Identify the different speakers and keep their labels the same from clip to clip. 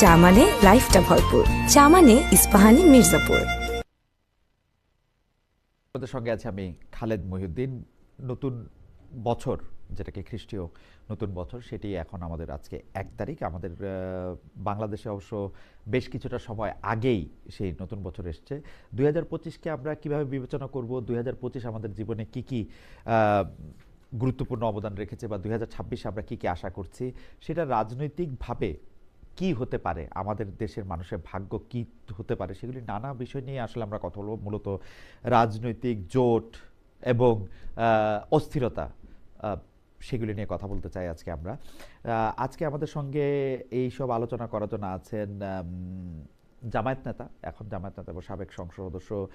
Speaker 1: চা
Speaker 2: মানে লাইফটা ভরপুর। চা মানে ইস্পাহানি মির্জাপুর।
Speaker 3: আপনাদের সঙ্গে আছে আমি খালেদ মহিউদ্দিন। নতুন বছর যেটাকে খ্রিস্টীয় নতুন বছর সেটি এখন আমাদের আজকে এক তারিখ। আমাদের বাংলাদেশে অবশ্য বেশ কিছুটা সময় আগেই সেই নতুন বছর এসছে। দুই হাজার পঁচিশকে আমরা কীভাবে বিবেচনা করব? দুই হাজার পঁচিশ আমাদের জীবনে কি কি গুরুত্বপূর্ণ অবদান রেখেছে বা দুই আমরা কি কি আশা করছি, সেটা রাজনৈতিকভাবে কি হতে পারে, আমাদের দেশের মানুষের ভাগ্য কি হতে পারে, সেগুলি নানা বিষয় নিয়ে আসলে আমরা কথা বলব। মূলত রাজনৈতিক জোট এবং অস্থিরতা সেগুলি নিয়ে কথা বলতে চাই আজকে আমরা। আজকে আমাদের সঙ্গে এই সব আলোচনা করার জন্য আছেন জামায়াত নেতা এখন জামায়াত নেতা এবং সাবেক সংসদ সদস্য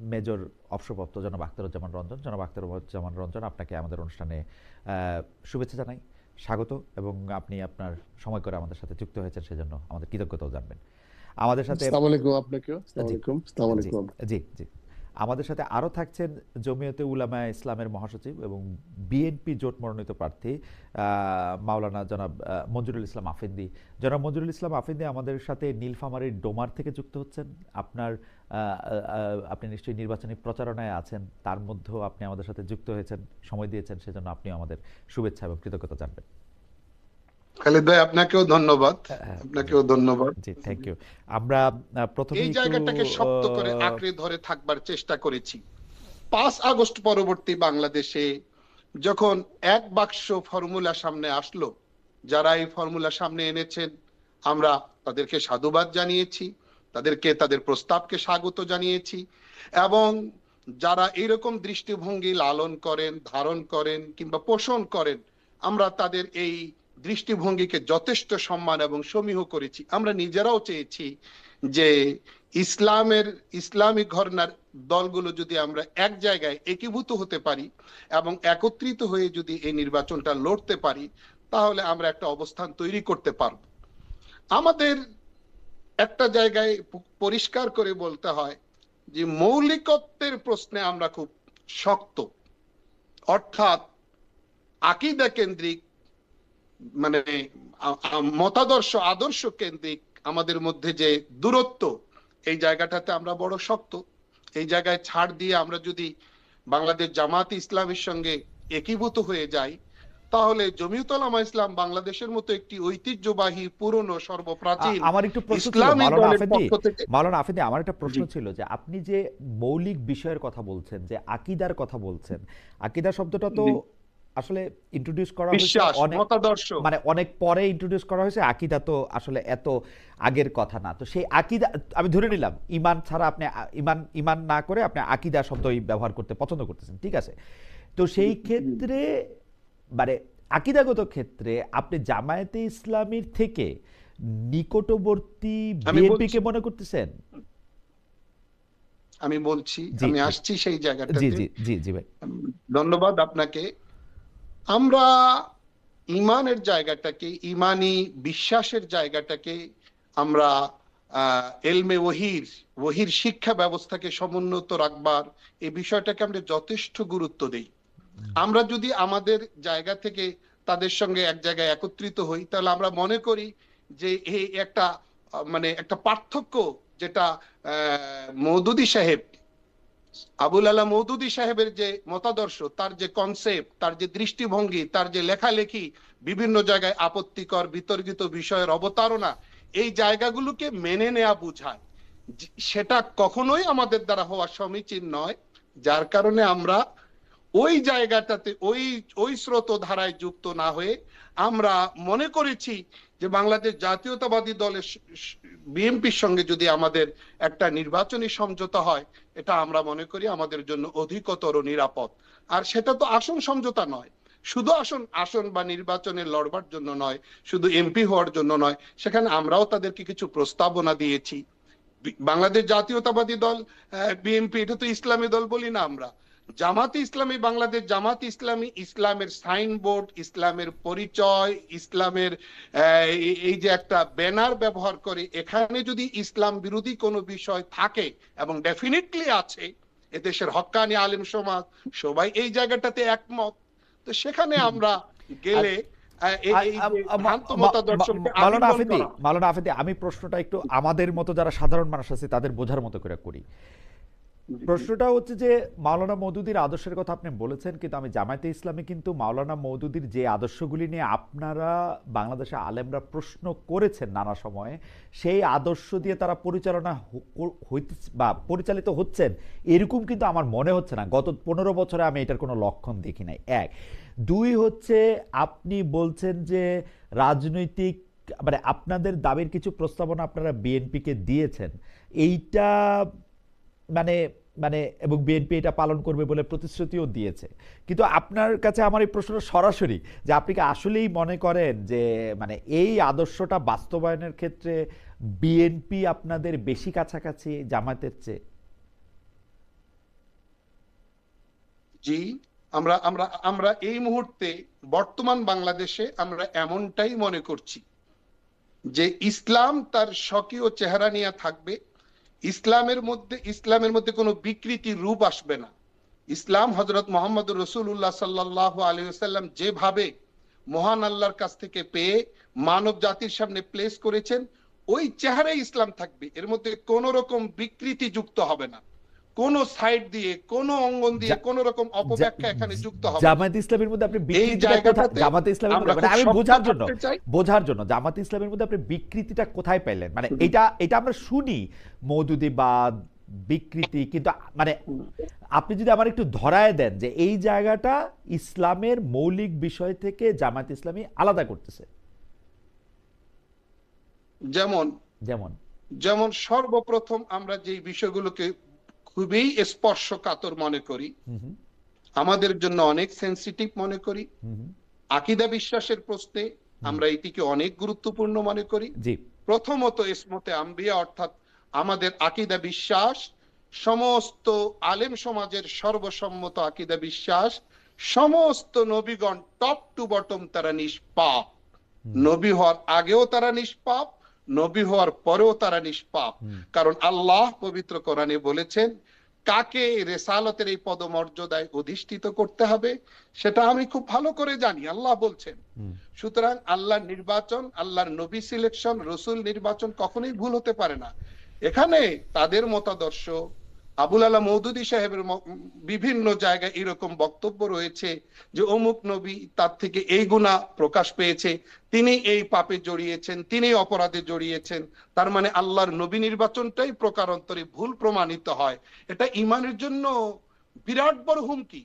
Speaker 3: মেজর অবসরপ্রাপ্ত জনাব আখতারুজ্জামান রঞ্জন। জনাব আখতারুজ্জামান রঞ্জন আপনাকে আমাদের অনুষ্ঠানে আহ, শুভেচ্ছা জানাই স্বাগত এবং আপনি আপনার সময় করে আমাদের সাথে যুক্ত হয়েছেন সেজন্য আমাদের কৃতজ্ঞতাও জানবেন। আমাদের সাথে জি জি। আমাদের সাথে আরও থাকছেন জমিয়তে উলামা ইসলামের মহাসচিব এবং বিএনপি জোট মনোনীত প্রার্থী মাওলানা জনাব মঞ্জুরুল ইসলাম আফেন্দি। জনাব মঞ্জুরুল ইসলাম আফেন্দি আমাদের সাথে নীলফামারীর ডোমার থেকে যুক্ত হচ্ছেন। আপনার আপনি নিশ্চয়ই নির্বাচনী প্রচারণায় আছেন, তার মধ্যেও আপনি আমাদের সাথে যুক্ত হয়েছেন, সময় দিয়েছেন, সেজন্য আপনিও আমাদের শুভেচ্ছা এবং কৃতজ্ঞতা জানবেন।
Speaker 4: খালিদ ভাই আপনাকেও ধন্যবাদ।
Speaker 3: হ্যাঁ,
Speaker 4: আপনাকেও ধন্যবাদ।
Speaker 3: জি থ্যাংক ইউ আমরা প্রথমে
Speaker 4: এই জায়গাটাকে শক্ত করে আঁকড়ে ধরে থাকবার চেষ্টা করেছি। পাঁচ আগস্ট পরবর্তী বাংলাদেশে যখন এক বাক্স ফর্মুলা সামনে আসলো যারা এই ফর্মুলা সামনে এনেছেন আমরা তাদেরকে সাধুবাদ জানিয়েছি তাদেরকে তাদের প্রস্তাবকে স্বাগত জানিয়েছি এবং যারা এরকম দৃষ্টিভঙ্গি লালন করেন ধারণ করেন কিংবা পোষণ করেন আমরা তাদের এই দৃষ্টিভঙ্গিকে যথেষ্ট সম্মান এবং সমীহ করেছি। আমরা নিজেরাও চেয়েছি যে ইসলামের ইসলামিক ঘরনার দলগুলো যদি আমরা এক জায়গায় একীভূত হতে পারি এবং একত্রিত হয়ে যদি এই নির্বাচনটা লড়তে পারি, তাহলে আমরা একটা অবস্থান তৈরি করতে পারব। আমাদের একটা জায়গায় পরিষ্কার করে বলতে হয় যে মৌলিকত্বের প্রশ্নে আমরা খুব শক্ত। অর্থাৎ আকিদা কেন্দ্রিক মানে মতাদর্শ আদর্শ কেন্দ্রিক আমাদের মধ্যে যে দূরত্ব এই জায়গাটাতে আমরা বড় শক্ত এই জায়গায় ছাড় দিয়ে আমরা যদি বাংলাদেশ জামাত ইসলামের সঙ্গে একীভূত হয়ে যাই তাহলে জমিউতলামা ইসলাম বাংলাদেশের মতো একটি ঐতিহ্যবাহী পুরনো সর্বপ্রাচীন
Speaker 3: আমার একটু প্রশ্ন মাওলানা আফেদি আমার একটা প্রশ্ন ছিল যে আপনি যে মৌলিক বিষয়ের কথা বলছেন যে আকিদার কথা বলছেন আকিদা শব্দটা তো। আসলে ইন্ট্রোডিউস করা হয়েছে অনেক মানে অনেক পরে ইন্ট্রোডিউস করা হয়েছে আকিদা তো আসলে এত আগের কথা না। তো সেই আকিদা আমি ধরে নিলাম ইমান ছাড়া আপনি ইমান ইমান না করে আপনি আকিদা শব্দই ব্যবহার করতে পছন্দ করতেছেন ঠিক আছে? তো সেই ক্ষেত্রে মানে আকিদাগত ক্ষেত্রে আপনি জামায়াতে ইসলামীর থেকে নিকটবর্তী বিএনপিকে মনে করতেছেন?
Speaker 4: আমি বলছি আমি আসছি সেই
Speaker 3: জি জি জি জি ভাই।
Speaker 4: ধন্যবাদ আপনাকে। আমরা ইমানের জায়গাটাকে, ইমানি বিশ্বাসের জায়গাটাকে আমরা এলমে ওহির ওহির শিক্ষা ব্যবস্থাকে সমুন্নত রাখবার এই বিষয়টাকে আমরা যথেষ্ট গুরুত্ব দেই। আমরা যদি আমাদের জায়গা থেকে তাদের সঙ্গে এক জায়গায় একত্রিত হই, তাহলে আমরা মনে করি যে এই একটা মানে একটা পার্থক্য যেটা মৌদুদি সাহেব আবুল আলা মৌদুদি সাহেবের যে মতাদর্শ, তার যে কনসেপ্ট তার যে দৃষ্টিভঙ্গি, তার যে লেখালেখি, বিভিন্ন জায়গায় আপত্তিকর, বিতর্কিত বিষয়ের অবতারণা, এই জায়গাগুলোকে মেনে নেয়া বোঝায়। সেটা কখনোই আমাদের দ্বারা হওয়া সমীচীন নয়, যার কারণে আমরা ওই জায়গাটাতে, ওই ওই স্রোত ধারায় যুক্ত না হয়ে আমরা মনে করেছি যে বাংলাদেশ জাতীয়তাবাদী দলের বিএনপির সঙ্গে যদি আমাদের একটা নির্বাচনী সমঝোতা হয়, এটা আমরা মনে করি আমাদের জন্য অধিকতর নিরাপদ। আর সেটা তো আসন সমঝোতা নয়। শুধু আসন আসন বা নির্বাচনে লড়বার জন্য নয়, শুধু এমপি হওয়ার জন্য নয়, সেখানে আমরাও তাদেরকে কিছু প্রস্তাবনা দিয়েছি। বাংলাদেশ জাতীয়তাবাদী দল বিএনপি, এটা তো ইসলামী দল বলি না আমরা। জামাতে ইসলামী বাংলাদেশ জামাত ইসলামী ইসলামের সাইনবোর্ড ইসলামের পরিচয় ইসলামের এই- যে একটা ব্যানার ব্যবহার করে এখানে যদি ইসলাম বিরোধী কোনো বিষয় থাকে এবং ডেফিনেটলি আছে এদেশের হক্কানি আলিম সমাজ সবাই এই জায়গাটাতে একমত তো সেখানে আমরা গেলে
Speaker 3: আমি প্রশ্নটা একটু আমাদের মতো যারা সাধারণ মানুষ আছে তাদের বোঝার মতো করে করি। প্রশ্নটা হচ্ছে যে মাওলানা মৌদুদির আদর্শের কথা আপনি বলেছেন, কিন্তু আমি জামায়াতে ইসলামে কিন্তু মাওলানা মৌদুদির যে আদর্শগুলি নিয়ে আপনারা বাংলাদেশে আলেমরা প্রশ্ন করেছেন নানা সময়ে, সেই আদর্শ দিয়ে তারা পরিচালনা হইতে বা পরিচালিত হচ্ছেন, এরকম কিন্তু আমার মনে হচ্ছে না। গত পনেরো বছরে আমি এটার কোনো লক্ষণ দেখি নাই। এক। দুই হচ্ছে আপনি বলছেন যে রাজনৈতিক মানে আপনাদের দাবির কিছু প্রস্তাবনা আপনারা বিএনপিকে দিয়েছেন। এইটা মানে মানে এবং বিএনপি এটা পালন করবে বলে প্রতিশ্রুতিও দিয়েছে। কিন্তু আপনার কাছে আমার এই প্রশ্নটা সরাসরি যে আপনি কি আসলেই মনে করেন যে মানে এই আদর্শটা বাস্তবায়নের ক্ষেত্রে বিএনপি আপনাদের বেশি কাছাকাছি জামায়াতের চেয়ে?
Speaker 4: জি, আমরা আমরা আমরা এই মুহূর্তে বর্তমান বাংলাদেশে আমরা এমনটাই মনে করছি যে ইসলাম তার স্বকীয় চেহারা নিয়ে থাকবে ইসলামের মধ্যে ইসলামের মধ্যে কোনো বিকৃতি রূপ আসবে না। ইসলাম হজরত মোহাম্মদ রসুল্লাহ সাল্লাহ আলী সাল্লাম যেভাবে মহান আল্লাহর কাছ থেকে পেয়ে মানব জাতির সামনে প্লেস করেছেন, ওই চেহারাই ইসলাম থাকবে। এর মধ্যে কোন রকম বিকৃতি যুক্ত হবে না। কোন সাইড দিয়ে কোন অঙ্গন দিয়ে কোন রকম অপব্যাখ্যা এখানে যুক্ত হবে।
Speaker 3: জামায়াত ইসলামের মধ্যে আপনি বিকৃতিটা জামায়াত ইসলামের মধ্যে আমি বোঝার জন্য বোঝার জন্য ইসলামের মধ্যে আপনি বিকৃতিটা কোথায় পেলেন? মানে এটা এটা আমরা শুনি বিকৃতি কিন্তু মানে আপনি যদি আমার একটু ধরায় দেন যে এই জায়গাটা ইসলামের মৌলিক বিষয় থেকে জামাত ইসলামী আলাদা করতেছে।
Speaker 4: যেমন
Speaker 3: যেমন?
Speaker 4: যেমন সর্বপ্রথম আমরা যে বিষয়গুলোকে খুবই স্পর্শকাতর মনে করি। আমাদের জন্য অনেক সেন্সিটিভ মনে করি। আকিদা বিশ্বাসের প্রশ্নে আমরা এটিকে অনেক গুরুত্বপূর্ণ মনে করি। প্রথমত ইসমতে আম্বিয়া অর্থাৎ আমাদের আকিদা বিশ্বাস সমস্ত আলেম সমাজের সর্বসম্মত আকিদা বিশ্বাস সমস্ত নবীগণ টপ টু বটম তারা নিষ্পাপ। নবী হওয়ার আগেও তারা নিষ্পাপ নবী হওয়ার পরেও তারা নিষ্পাপ। কারণ আল্লাহ পবিত্র কোরআনে বলেছেন কাকে রেসালতের এই পদমর্যাদায় অধিষ্ঠিত করতে হবে সেটা আমি খুব ভালো করে জানি আল্লাহ বলছেন। সুতরাং আল্লাহর নির্বাচন আল্লাহর নবী সিলেকশন রসুল নির্বাচন কখনোই ভুল হতে পারে না। এখানে তাদের মতাদর্শ আবুল আলা মৌদুদি সাহেবের বিভিন্ন জায়গায় এরকম বক্তব্য রয়েছে যে অমুক নবী তার থেকে এই গুণা প্রকাশ পেয়েছে তিনি এই পাপে জড়িয়েছেন তিনি অপরাধে জড়িয়েছেন তার মানে আল্লাহর নবী নির্বাচনটাই প্রকারান্তরে ভুল প্রমাণিত হয়। এটা ইমানের জন্য বিরাট বড় হুমকি।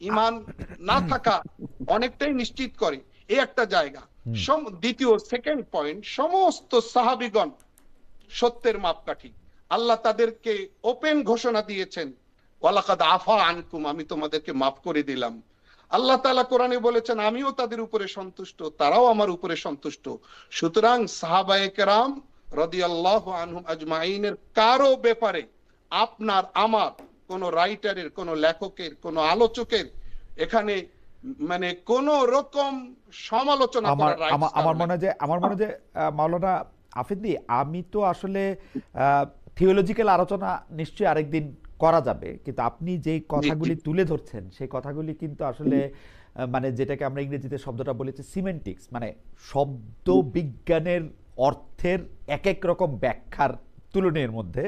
Speaker 4: ইমান না থাকা অনেকটাই নিশ্চিত করে এই একটা জায়গা। দ্বিতীয় সেকেন্ড পয়েন্ট সমস্ত সাহাবিগণ সত্যের মাপকাঠি। আল্লাহ তাদেরকে ওপেন ঘোষণা দিয়েছেন। ওয়ালাকাদ আফা আনকুম আমি তোমাদেরকে মাফ করে দিলাম। আল্লাহ তাআলা কোরআনে বলেছেন আমিও তাদের উপরে সন্তুষ্ট তারাও আমার উপরে সন্তুষ্ট। সুতরাং সাহাবায়ে কেরাম রাদিয়াল্লাহু আনহুম আজমাইনের কারও ব্যাপারে আপনার আমার কোন রাইটারের কোন লেখকের কোন আলোচকের এখানে মানে কোন রকম সমালোচনা
Speaker 3: আমার। মনে হয় যে আমার মনে হয় যে মাওলানা আফিদি আমি তো আসলে থিওলজিক্যাল আলোচনা নিশ্চয়ই আরেকদিন করা যাবে কিন্তু আপনি যে কথাগুলি তুলে ধরছেন সেই কথাগুলি কিন্তু আসলে মানে যেটাকে আমরা ইংরেজিতে শব্দটা বলেছি সিমেন্টিক্স মানে শব্দ বিজ্ঞানের অর্থের এক এক রকম ব্যাখ্যার তুলনের মধ্যে।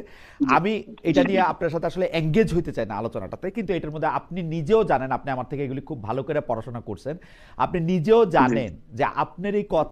Speaker 3: আমি এটা নিয়ে আপনার সাথে আসলে এঙ্গেজ হইতে চাই না আলোচনাটাতে কিন্তু এটার মধ্যে আপনি নিজেও জানেন আপনি আমার থেকে এগুলি খুব ভালো করে পড়াশোনা করছেন। আপনি নিজেও জানেন যে আপনার এই কথা